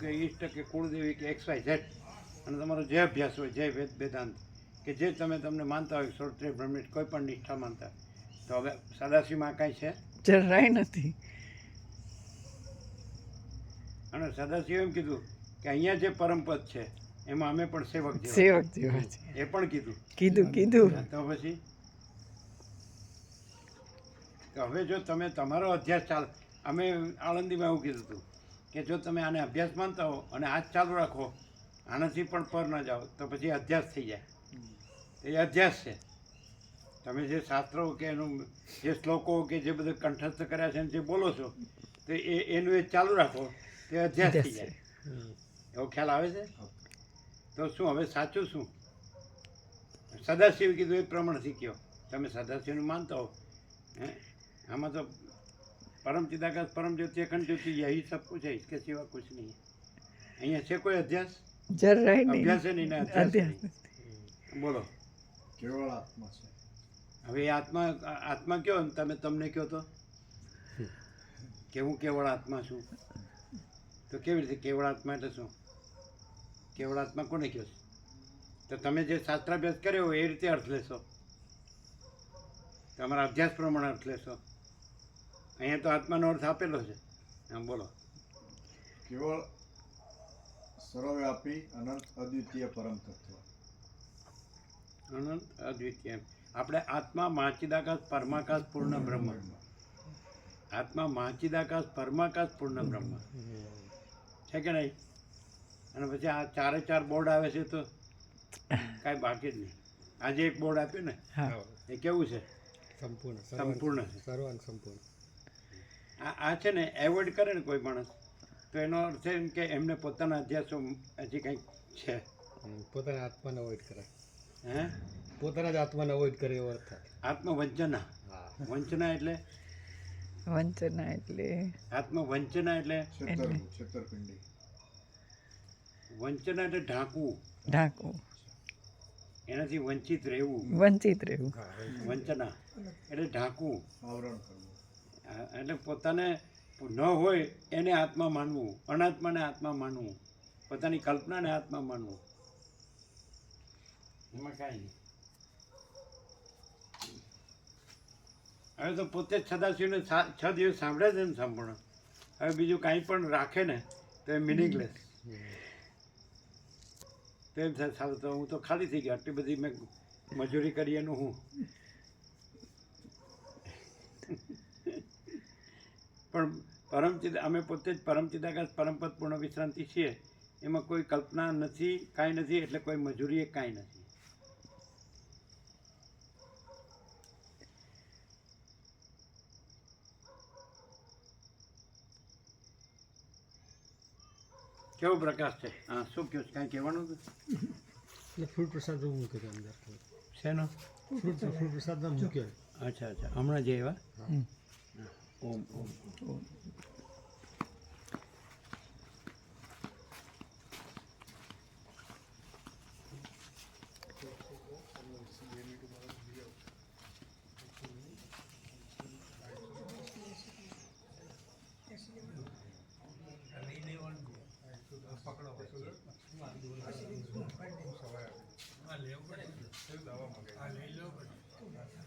કે ઈષ્ટ કે કુળદેવી કે એક્સ વાય ઝેડ અને તમારો જે અભ્યાસ હોય જે વેદ વેદાંત કે જે તમે તમને માનતા હોય શ્રોત્રિય બ્રહ્મિટ કોઈ પણ નિષ્ઠા માનતા તો હવે સદાશિવમાં કાંઈ છે? જરાય નથી. અને સદાશિવ એમ કીધું કે અહીંયા જે પરમપદ છે એમાં અમે પણ સેવક જેવા. સેવક જેવા છે. એ પણ કીધું. કીધું કીધું. તો પછી? હવે જો તમે તમારો અભ્યાસ ચાલ અમે આણંદીમાં એવું કીધું હતું. કે જો તમે આને અભ્યાસ માનતા હો અને આ જ ચાલુ રાખો આનાથી પણ પર ન જાઓ તો પછી અધ્યાસ થઈ જાય. એ અધ્યાસ છે. તમે જે શાસ્ત્રો કે એનું જે શ્લોકો કે જે બધું કંઠસ્થ કર્યા છે જે બોલો છો તો એ એનું એ ચાલુ રાખો તે અધ્યાસ થઈ જાય. એવો ખ્યાલ આવે છે? તો શું હવે સાચું શું? સદાશિવ કીધું એ પ્રમાણથી શીખ્યો. તમે સદાશિવનું માનતા હો. હે? આમાં તો પરમ ચિદાકાશ પરમ જ્યોતિ અખંડ જ્યોતિ યહી સબ કુછ है इसके सिवा कुछ नहीं है અહીંયા છે કોઈ અધ્યાસ જરાય નહીં અભ્યાસ એ નહીં ને અધ્યાસ અધ્યાસ નહીં. બોલો કેવળ આત્મા છે હવે એ આત્મા આ- આત્મા કયો ને તમે તમને કહો તો કે હું કેવળ આત્મા છું તો કેવી રીતે કેવળ આત્મા એટલે શું કેવળ આત્મા કોને કહો છો તો તમે જે શાસ્ત્રાભ્યાસ કર્યો હોય એ રીતે અર્થ લેશો તમારા અભ્યાસ પ્રમાણે અર્થ લેશો અહીંયા તો આત્માનો અર્થ આપેલો છે. હા બોલો. કેવળ સર્વવ્યાપી અનંત અદ્વિતીય પરમ તત્વ. અનંત અદ્વિતીય આપણે આત્મા માચિદાકાશ પરમાકાશ પૂર્ણ બ્રહ્મ. આત્મા માચિદાકાશ પરમાકાશ પૂર્ણ બ્રહ્મ. છે કે નહીં? અને પછી આ ચારે ચાર બોર્ડ આવે છે તો કાંઈ બાકી જ નહીં. આજે એક બોર્ડ આપ્યું ને? એ કેવું છે? સંપૂર્ણ સંપૂર્ણ છે. સર્વાંગ સંપૂર્ણ. આ આ છે ને એવોઇડ કરે ને કોઈ માણસ તો એનો અર્થ એમ કે એમને પોતાના અધ્યાસો હજી કંઈક છે. પોતાના આત્માને અવોઇડ કરે. હે? પોતાના જ આત્માને અવોઇડ કરે એવો અર્થ થાય. આત્મવંચના. વંચના એટલે? વંચના એટલે. આત્મવંચના એટલે? છેતર છેતરપિંડી. વંચના એટલે ઢાંકવું. ઢાંકવું. એનાથી વંચિત રહેવું. વંચિત રહેવું. વંચના. એટલે ઢાંકવું. આવરણ કરવું. એટલે પોતાને ન હોય એને આત્મા માનવું અનાત્માને આત્મા માનવું પોતાની કલ્પનાને આત્મા માનવું. એમાં કાંઈ નહીં. હવે તો પોતે જ સદાશિવને છ દિવસ સાંભળે છે ને સંપૂર્ણ. હવે બીજું કાંઈ પણ રાખે ને તો એ મિનિંગલેસ તેમ થાય સારું તો હું તો ખાલી થઈ ગયો. આટલી બધી મેં મજૂરી કરી એનું હું. પણ પરમચિદ અમે પોતે જ પરમચિદાકાશ પરમપદ પૂર્ણ વિશ્રાંતિ છીએ. એમાં કોઈ કલ્પના નથી કાંઈ નથી એટલે કોઈ મજૂરી કાંઈ નથી. કેવો પ્રકાશ છે? હા શું કહ્યું છે? કાંઈ કહેવાનું એટલે ફ્રૂટ પ્રસાદ મૂકે અંદર શેનો? ફ્રૂટ ફ્રૂટ પ્રસાદ મૂક્યો અચ્છા અચ્છા. હમણાં જે એવા ઓમ ઓમ ઓમ લેવું પડે દવા મગે હા લઈ લેવું પડે